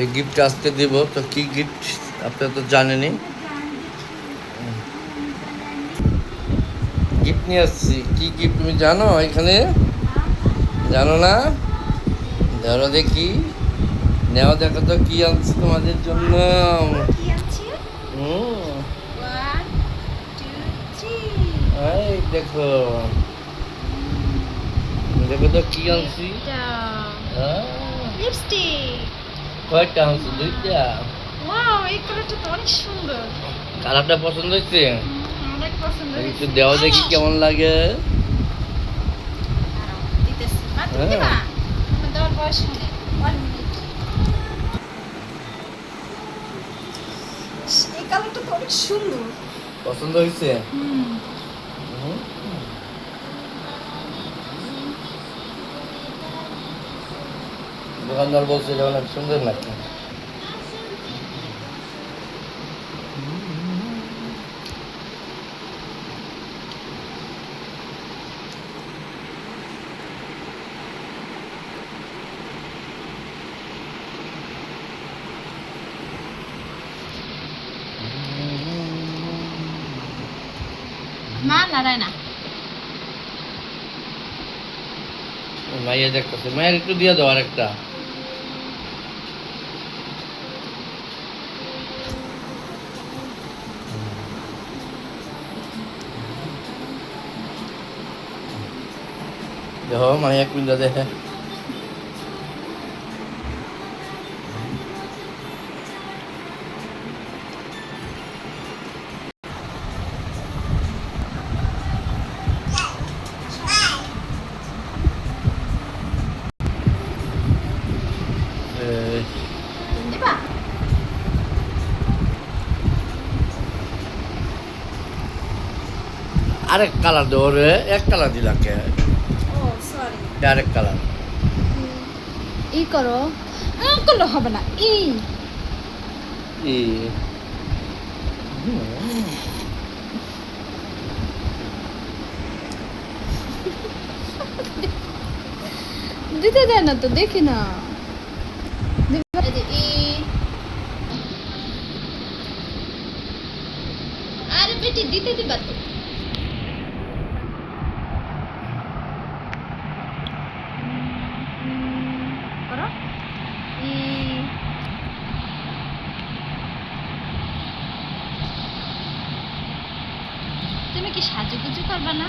এই গিফট আজকে দিব তো কি গিফট আপনারা তো জানেনই। গিফট নিয়ে আসছি কি গিফট তুমি জানো এখানে? জানো না? ধরো দেখি। নেওয়া দেখো তো কি আনছি তোমাদের জন্য? দেখো। দেখো তো কি আনছি। লিপস্টিক কয়টা আনছি দুইটা? ওয়াও এই কালারটা তো অনেক সুন্দর। কালারটা পছন্দ হয়েছে? অনেক পছন্দ একটু দেওয়া দেখি কেমন লাগে। হ্যাঁ। এই কালারটা তো অনেক সুন্দর। পছন্দ হয়েছে? হুম। দোকানদার বলছে যে অনেক সুন্দর নাকি? মা লড়াই না। মাইয়া দেখতেছে। মায়ের একটু দিয়ে দাও আর একটা দেখো মাইয়া কুইন্দা দেখে এই, তুমি দিবা আরেক কালার দেবো রে এক কালার দিলাম কে ও আরেক কালার ই করো। করলে হবে না। ই। ই। দিতে দেয় না তো দেখি না। আরে বেটি দিতে দিবা তো করো ই তুমি কি সাজুগুজু করবা না?